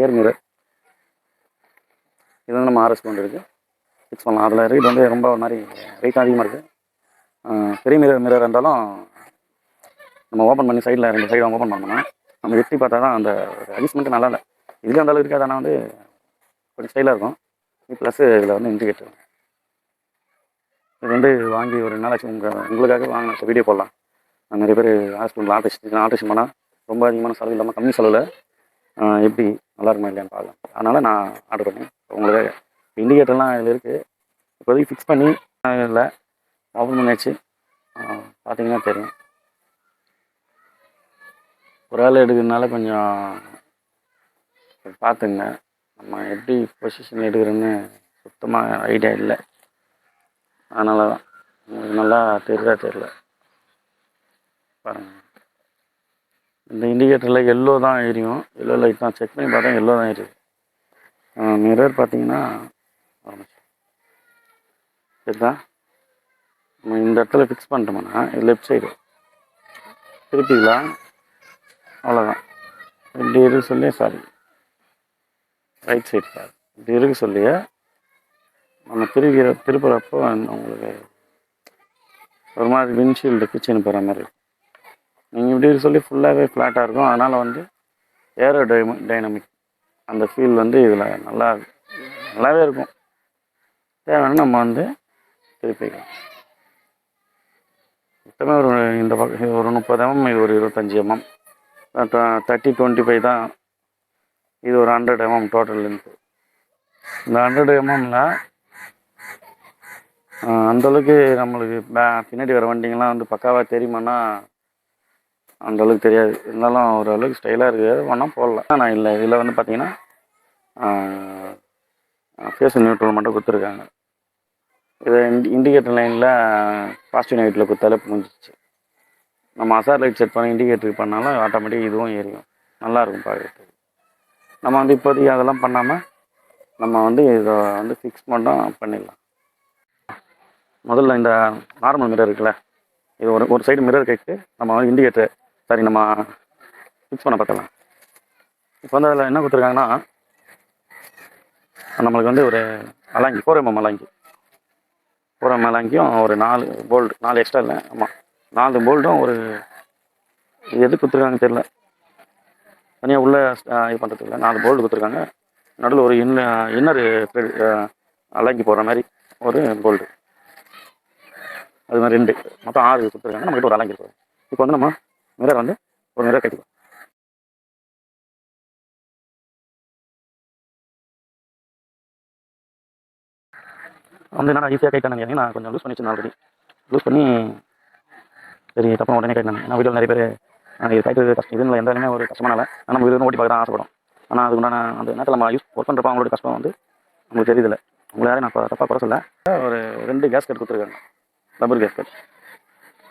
Rear mirror இது வந்து நம்ம ஆர்எஸ் கொண்டு இருக்குது ஃபிக்ஸ் பண்ணலாம் அதில் ரேட் வந்து ரொம்ப ஒரு மாதிரி ரேட்டும் அதிகமாக இருக்குது பெரிய மிரர் மிரர் இருந்தாலும் நம்ம ஓப்பன் பண்ணி சைடில் ரெண்டு சைடு ஓப்பன் பண்ணணும் நம்ம எட்டி பார்த்தா தான் அந்த அட்ஜஸ்ட்மெண்ட்டு நல்லா இல்லை. இதுலேயும் அந்த அளவுக்கு இருக்காது. ஆனால் வந்து கொஞ்சம் ஸ்டைலாக இருக்கும். ப்ளஸ்ஸு இதில் வந்து இண்டிகேட்டர் இது வந்து வாங்கி ஒரு ரெண்டு நாளாச்சு. உங்கள் உங்களுக்காக வாங்கின வீடியோ போடலாம். நிறைய பேர் ஹாஸ்பிட்டல் ஆல்ட்ரேஷன் ஆல்ட்ரேஷன் பண்ணால் ரொம்ப அதிகமான செலவு இல்லாமல் கம்மி செலவில் எப்படி? நல்லா இருக்குமா இல்லையான்னு பார்க்கலாம். அதனால் நான் ஆர்டர் பண்ணேன். உங்களுக்கு இண்டிகேட்டர்லாம் இதில் இருக்குது இப்போதைக்கு ஃபிக்ஸ் பண்ணி இல்லை ஓப்பன் பண்ணியாச்சு. பார்த்தீங்கன்னா தெரியும். ஒரு ஆள் எடுக்கிறதுனால கொஞ்சம் பார்த்துங்க நம்ம எப்படி பொசிஷன் எடுக்கிறோன்னு சுத்தமாக ஐடியா இல்லை. அதனால தான் உங்களுக்கு நல்லா தெரியுதா தெரியல. பாருங்கள் இந்த இண்டிகேட்டரில் எல்லோ தான் எரியும். எல்லோ லைட் தான் செக் பண்ணி பார்த்தா எல்லோ தான் எரியுது. மிரர் பார்த்தீங்கன்னா ஒரு நம்ம இந்த இடத்துல ஃபிக்ஸ் பண்ணிட்டோம்னா இது லெஃப்ட் சைடு திருப்பிக்கலாம் அவ்வளோதான் இப்படி இருக்கு சொல்லி சாரி ரைட் சைடு சார் இப்படி இருக்கு சொல்லியே நம்ம திருப்பிற திருப்புறப்போ உங்களுக்கு ஒரு மாதிரி விண்ட்ஷீல்டு கிச்சன் போகிற மாதிரி இருக்கும். இப்படி சொல்லி ஃபுல்லாகவே ஃப்ளாட்டாக இருக்கும். அதனால் வந்து ஏரோ டைம டைனமிக் அந்த ஃபீல் வந்து இதில் நல்லா நல்லாவே இருக்கும். தேவைன்னா நம்ம வந்து திருப்பிக்கலாம். மொத்தமே ஒரு இந்த பக்கம் இது ஒரு முப்பது எம்எம் இது ஒரு இருபத்தஞ்சி எம்எம் தேர்ட்டி டுவெண்ட்டி ஃபைவ் தான். இது ஒரு ஹண்ட்ரட் எம்எம் டோட்டல் லென்த்து இந்த ஹண்ட்ரட் எம்எம்மில் அந்தளவுக்கு நம்மளுக்கு பே- பின்னாடி வர வண்டிங்கெல்லாம் வந்து பக்காவாக தெரியுமான்னா அந்தளவுக்கு தெரியாது. இருந்தாலும் ஓரளவுக்கு ஸ்டைலாக இருக்குது ஒன்றும் போடலாம். ஆனால் இல்லை இதில் வந்து பார்த்தீங்கன்னா ஃபேஸ் நியூட்ரல் மட்டும் கொடுத்துருக்காங்க. இதை இண்டி இண்டிகேட்டர் லைனில் பாசிட்டிவ் நெகட்டிவில் கொடுத்தாலே முடிஞ்சிச்சு நம்ம அசார் லைட் செட் பண்ணி இண்டிகேட்டர் பண்ணாலும் ஆட்டோமேட்டிக் இதுவும் எரியும் நல்லாயிருக்கும் பார்க்குறதுக்கு நம்ம வந்து இப்போதைக்கு அதெல்லாம் பண்ணாமல் நம்ம வந்து இதை வந்து ஃபிக்ஸ் மட்டும் பண்ணிடலாம். முதல்ல இந்த நார்மல் மிரர் இருக்குல்ல இது ஒரு ஒரு சைடு மிரர் கேட்டு நம்ம வந்து இண்டிகேட்டர் சரி நம்ம ஃபிக்ஸ் பண்ண பார்க்கலாம் இப்போ வந்து அதில் என்ன கொடுத்துருக்காங்கன்னா நம்மளுக்கு வந்து ஒரு மலாங்கி ஃபோர் எம்எம் அலாங்கி ஃபோர் எம்எம் ஒரு நாலு போல்டு நாலு எக்ஸ்ட்ரா இல்லை. ஆமாம் நாலு போல்டும் ஒரு எது கொடுத்துருக்காங்க தெரில தனியாக உள்ள இது பண்ணுறதுக்கு இல்லை. நாலு போல்டு கொடுத்துருக்காங்க. நடுவில் ஒரு இன்ன இன்னர் அலங்கி போடுற மாதிரி ஒரு போல்டு அது மாதிரி ரெண்டு. மொத்தம் ஆறு கொடுத்துருக்காங்க. நம்மகிட்ட ஒரு அலங்கி இருக்குது இப்போ வந்து நம்ம மிரர் வந்து ஒரு மிரர் கட்டிக்கும் வந்து நான் ஈஸியாக கைட்டானு நான் கொஞ்சம் லூஸ் பண்ணி வச்சிருந்தேன் ஆல்ரெடி லூஸ் பண்ணி சரி தப்பா உடனே கைட்டானு ஏன்னா வீட்டில் நிறைய பேர் இது கைட்டு கஷ்டம் இதுல எந்த ஒரு கஷ்டமானால இல்லை ஆனால் நம்ம இது ஓட்டி பார்க்க தான் ஆசைப்படும். ஆனால் அதுக்கு உண்டான அந்த நேரத்தில் நம்ம யூஸ் ஒர்க் பண்ணுறப்ப அவங்களோட கஷ்டம் வந்து உங்களுக்கு தெரியுதில்லை. உங்களை யாரையும் நான் தப்பாக குறை சொல்ல. ஒரு ரெண்டு கேஸ் கட் கொடுத்துருக்காங்க. ரப்பர் கேஸ் கட்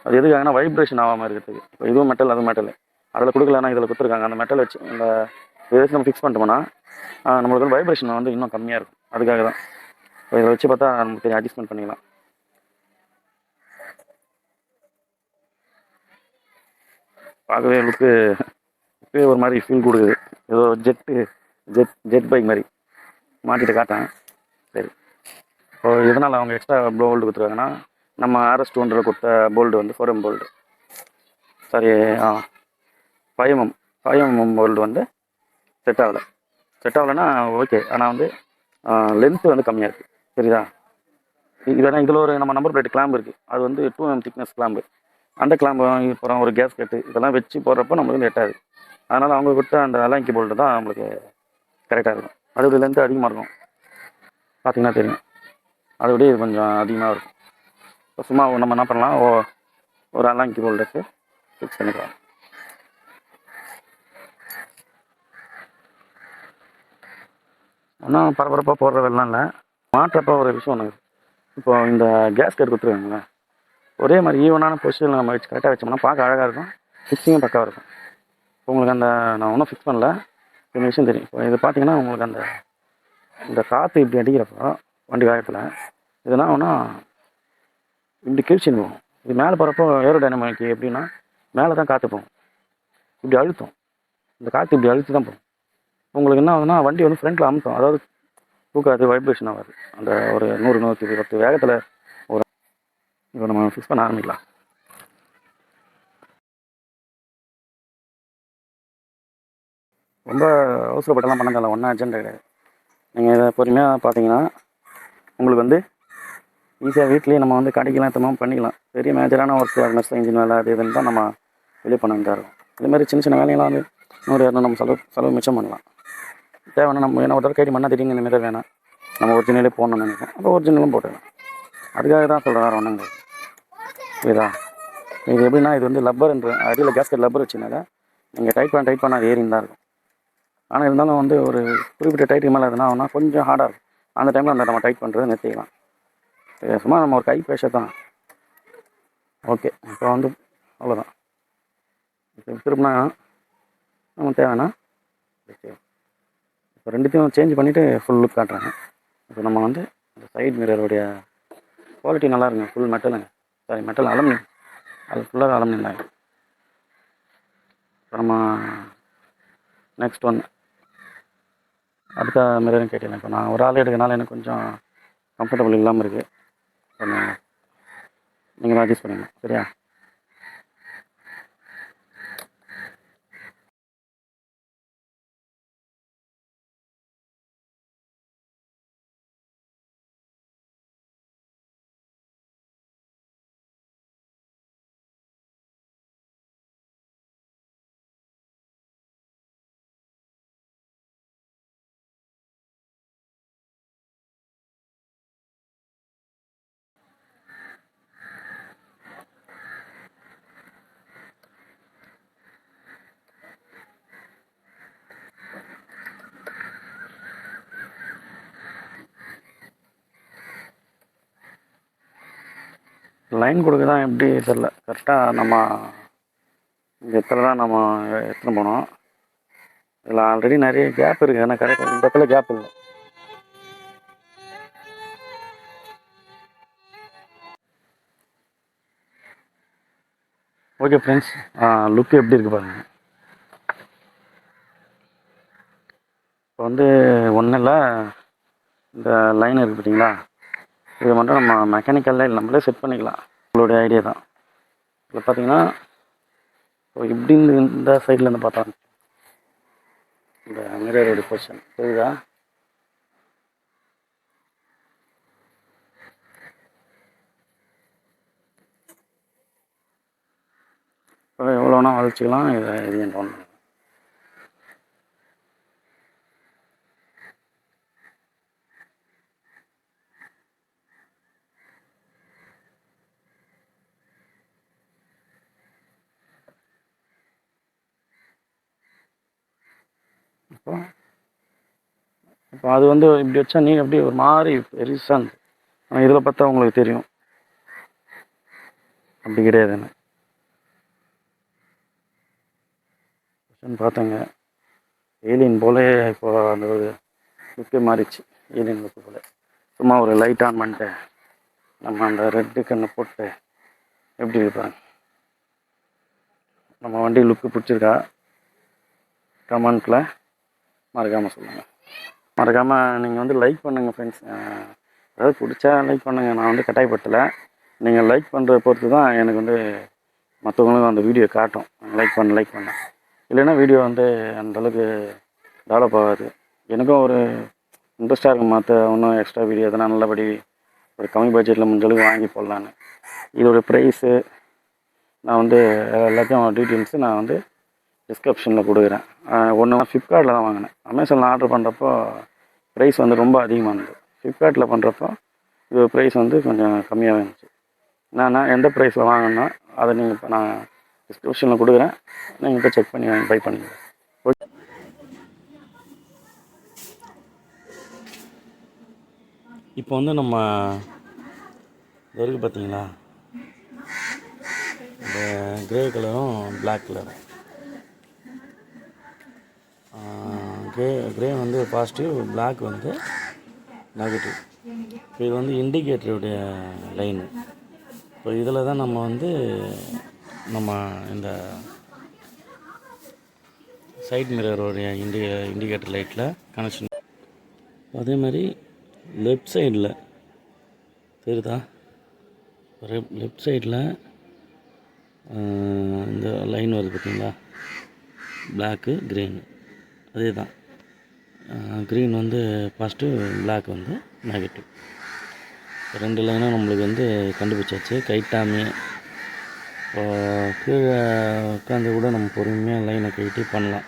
அது எதுக்காகனா வைப்ரேஷன் ஆகாமல் இருக்கிறதுக்கு. இப்போ இதுவும் மெட்டல் அதுவும் மெட்டல் அதில் கொடுக்கலன்னா இதில் கொடுத்துருக்காங்க. அந்த மெட்டல் வச்சு இந்த இதை வச்சு நம்ம ஃபிக்ஸ் பண்ணிட்டோம்னா நம்மளுக்கு வந்து வைப்ரேஷன் வந்து இன்னும் கம்மியாக இருக்கும். அதுக்காக தான். இப்போ இதை வச்சு பார்த்தா நமக்கு தெரியும் அட்ஜஸ்ட்மெண்ட் பண்ணிக்கலாம். பார்க்கவே எங்களுக்கு இப்போயே ஒரு மாதிரி ஃபீல் கொடுக்குது. ஏதோ ஜெட்டு ஜெட் ஜெட் பைக் மாதிரி. மாட்டிட்டு காட்டேன் சரி. இப்போ எதனால் அவங்க எக்ஸ்ட்ரா ப்ளோ ஹோல்டு கொடுத்துருக்காங்கன்னா நம்ம ஆர்எஸ் டூ ஹண்ட்ரட் கொடுத்த போல்டு வந்து ஃபோர் எம் போல்டு சாரி ஆ. Five MM five MM bolt வந்து செட் ஆகலை. செட் ஆகலைன்னா ஓகே ஆனால் வந்து லென்த்து வந்து கம்மியாக இருக்குது சரிதா? இதெல்லாம் இதில் ஒரு நம்ம நம்பர் பிளேட் கிளாம்பு இருக்குது அது வந்து டூ எம் திக்னஸ் கிளாம்பு அந்த கிளாம்பு வாங்கி போகிறோம் ஒரு கேஸ் கட்டு இதெல்லாம் வச்சு போடுறப்போ நம்மளுக்கு வந்து ஆகுது. அதனால் அவங்க கொடுத்த அந்த அலாங்கி போல்டு தான் நம்மளுக்கு கரெக்டாக இருக்கும். அதோட லென்த்து அதிகமாக இருக்கும். பார்த்திங்கன்னா தெரியும். அதோடய இது கொஞ்சம் அதிகமாக இருக்கும். சும்மா நம்ம என்ன பண்ணலாம் ஓ ஒரு அலாங்கி போல்ட் இருக்குது ஃபிக்ஸ் பண்ணிக்கலாம். ஒன்றும் பரபரப்பாக போடுற வேலைலாம் இல்லை. மாற்றப்போ ஒரு விஷயம் ஒன்று இப்போ இந்த கேஸ் கட் கொடுத்துருக்காங்களே ஒரே மாதிரி ஈவனான பொசிஷனில் நம்ம வச்சு கரெக்டாக வச்சோம்னா பார்க்க அழகாக இருக்கும். ஃபிக்ஸிங்கும் பக்காவாக இருக்கும். இப்போ உங்களுக்கு அந்த நான் ஒன்றும் ஃபிக்ஸ் பண்ணல. இந்த விஷயம் தெரியும். இப்போ இது பார்த்தீங்கன்னா உங்களுக்கு அந்த இந்த காற்று இப்படி அடிக்கிறப்போ வண்டி வேகத்தில் இதெல்லாம் ஒன்றா இப்படி கிழிச்சின்னு போகும் இது மேலே போகிறப்போ ஏரோடைனமிக்கு எப்படின்னா மேலே தான் காற்று போகும். இப்படி அழுத்தம். இந்த காற்று இப்படி அழுத்து தான் போகும். உங்களுக்கு என்ன ஆகுதுன்னா வண்டி வந்து ஃப்ரண்ட்டில் அமுத்தும். அதாவது தூக்காது வைப்ரேஷன் ஆகாது அந்த ஒரு நூறு நூற்றி பத்து வேகத்தில் ஒரு இப்போ நம்ம ஃபிக்ஸ் பண்ண ஆரம்பிக்கலாம். ரொம்ப அவசரப்பட்டெல்லாம் பண்ண தேவை ஒன்றா அர்ஜென்ட் கிடையாது. நீங்கள் இதை பொறுமையாக பார்த்தீங்கன்னா உங்களுக்கு வந்து ஈஸியாக வீட்லேயே நம்ம வந்து கடைக்கெலாம் எத்தமாக பண்ணிக்கலாம். பெரிய மேஜரான ஒர்க் நர்ஸ் இன்ஜின் வேலை அது இதுன்னு தான் நம்ம வெளியே பண்ண வேண்டியதாக இருக்கும். இதே மாதிரி சின்ன சின்ன வேலையெல்லாம் வந்து நூறு இரநூறு நம்ம செலவு செலவு மிச்சம் பண்ணலாம். தேவைன்னா நம்ம என்ன ஒரு தடவை கைடி மண்ணா திடீர்னு இந்த மாதிரி வேணாம். நம்ம ஒரிஜினலே போடணும்னு நினைப்போம் அப்போ ஒரிஜினலும் போட்டுக்கலாம். அதுக்காக தான் சொல்கிறேன் வேறு ஒன்றும் புரியுதா? இது எப்படின்னா இது வந்து லப்பர்ன்ற அடியில் கேஸ்கட் லப்பர் வச்சுனால நீங்கள் டைட் பண்ண டைட் பண்ண அது ஏறின்னு தான் இருக்கும். ஆனால் இருந்தாலும் வந்து ஒரு குறிப்பிட்ட டைட்டுக்கு மேலே எதுனா ஆகுனா கொஞ்சம் ஹார்டாக இருக்கும் அந்த டைமில் அந்த நம்ம டைட் பண்ணுறதை நிறுத்திக்கலாம். சும்மா நம்ம ஒரு கை பேச தான். ஓகே இப்போ வந்து அவ்வளோதான். இப்போ திரும்பினா நம்ம தேவைன்னா இப்போ ரெண்டுத்தையும் சேஞ்ச் பண்ணிவிட்டு ஃபுல் லுக் காட்டுறாங்க இப்போ நம்ம வந்து இந்த சைட் மிரருடைய குவாலிட்டி நல்லா இருக்குங்க ஃபுல் மெட்டலுங்க சாரி மெட்டல் அலுமினியம் அது ஃபுல்லாக அலுமினியம் தான் இப்போ நம்ம நெக்ஸ்ட் ஒன் அடுத்த மிரரும் கேட்டேன் இப்போ நான் ஒரு ஆள் எடுக்கனால எனக்கு கொஞ்சம் கம்ஃபர்டபுள் இல்லாமல் இருக்குது பண்ணுவாங்க நீங்கள் நோட்டீஸ் பண்ணிக்கணும் சரியா? லைன் கொடுக்க தான் எப்படி தெரில கரெக்டாக நம்ம இங்கே எத்தனை தான் நம்ம எடுத்துன்னு போனோம். இதில் ஆல்ரெடி நிறைய கேப் இருக்குது ஆனால் கரெக்டாக இந்த இடத்துல கேப் இல்லை. ஓகே ஃப்ரெண்ட்ஸ் லுக் எப்படி இருக்குது பாருங்கள் இப்போ வந்து ஒன்றும் இல்லை இந்த லைன் இருக்குது பார்த்தீங்களா? இது மட்டும் நம்ம மெக்கானிக்கலில் நம்மளே செட் பண்ணிக்கலாம். உங்களுடைய ஐடியா தான். இதில் பார்த்தீங்கன்னா இப்போ இப்படி இந்த இந்த சைட்லேருந்து பார்த்தா இந்த மிரரோட பொசிஷன் தெரியுதா இப்போ எவ்வளோனா வளர்ச்சிக்கலாம் இதை இது டவுன் அப்புறம் இப்போ அது வந்து இப்படி வச்சா நீ அப்படியே ஒரு மாதிரி பெருசாக ஆனால் இதில் பார்த்தா உங்களுக்கு தெரியும். அப்படி கிடையாதுன்னு பார்த்தங்க. ஏலியன் போல இப்போ அந்த ஒரு லுக்கே மாறிச்சு ஏலியன் லுக்கு போல. சும்மா ஒரு லைட் ஆன் பண்ணிட்டு நம்ம அந்த ரெட்டு கண்ணை போட்டு எப்படி இருப்பாங்க நம்ம வண்டி லுக்கு பிடிச்சிருக்கா? கமெண்ட்டில் மறக்காமல் சொல்லுங்கள் மறக்காமல் நீங்கள் வந்து லைக் பண்ணுங்கள் ஃப்ரெண்ட்ஸ் அதாவது பிடிச்சா லைக் பண்ணுங்கள் நான் வந்து கட்டாயப்படுத்தலை. நீங்கள் லைக் பண்ணுறத பொறுத்து தான் எனக்கு வந்து மற்றவங்களுக்கும் அந்த வீடியோ காட்டும். லைக் பண்ண லைக் பண்ண. இல்லைன்னா வீடியோ வந்து அந்தளவுக்கு டெவலப் ஆகாது. எனக்கும் ஒரு இன்ட்ரெஸ்ட்டாக இருக்கும். மற்ற இன்னும் எக்ஸ்ட்ரா வீடியோ எதனால் நல்லபடி ஒரு கம்மி பட்ஜெட்டில் முடிஞ்சளவுக்கு வாங்கி போடலான்னு. இதோட ப்ரைஸு நான் வந்து எல்லாத்தையும் டீட்டெயில்ஸு நான் வந்து டிஸ்கிரிப்ஷனில் கொடுக்குறேன். ஒன்று ஃப்ளிப்கார்ட்டில் தான் வாங்கினேன். அமேசானில் ஆர்டர் பண்ணுறப்போ ப்ரைஸ் வந்து ரொம்ப அதிகமாக இருந்தது ஃப்ளிப்கார்ட்டில் பண்ணுறப்போ இது ப்ரைஸ் வந்து கொஞ்சம் கம்மியாக இருந்துச்சு. நான் நான் எந்த ப்ரைஸில் வாங்கினோ அதை நீங்கள் இப்போ நான் டிஸ்கிரிப்ஷனில் கொடுக்குறேன். நீங்கள் இப்போ செக் பண்ணி பை பண்ணுங்கள் ஓகே இப்போ வந்து நம்ம இது இருக்குது பார்த்தீங்களா இந்த கிரே கலரும் பிளாக் கலரும் க்ரே கிரே வந்து பாசிட்டிவ் பிளாக் வந்து நெகட்டிவ் இப்போ இது வந்து இண்டிகேட்டருடைய லைன் இப்போ இதில் தான் நம்ம வந்து நம்ம இந்த சைட் மிரருடைய இண்டி இண்டிகேட்டர் லைட்டில் கனெக்ஷன் அதே மாதிரி லெஃப்ட் சைடில் தெரியுதா? லெஃப்ட் சைடில் இந்த லைன் வருது பார்த்தீங்களா பிளாக்கு க்ரீனு அதே தான் க்ரீன் வந்து பாசிட்டிவ் பிளாக் வந்து நெகட்டிவ் ரெண்டு லைனாக நம்மளுக்கு வந்து கண்டுபிடிச்சாச்சு. கைட்டாமே இப்போ கீழே உட்காந்து கூட நம்ம பொறுமையாக லைனை கைட்டி பண்ணலாம்.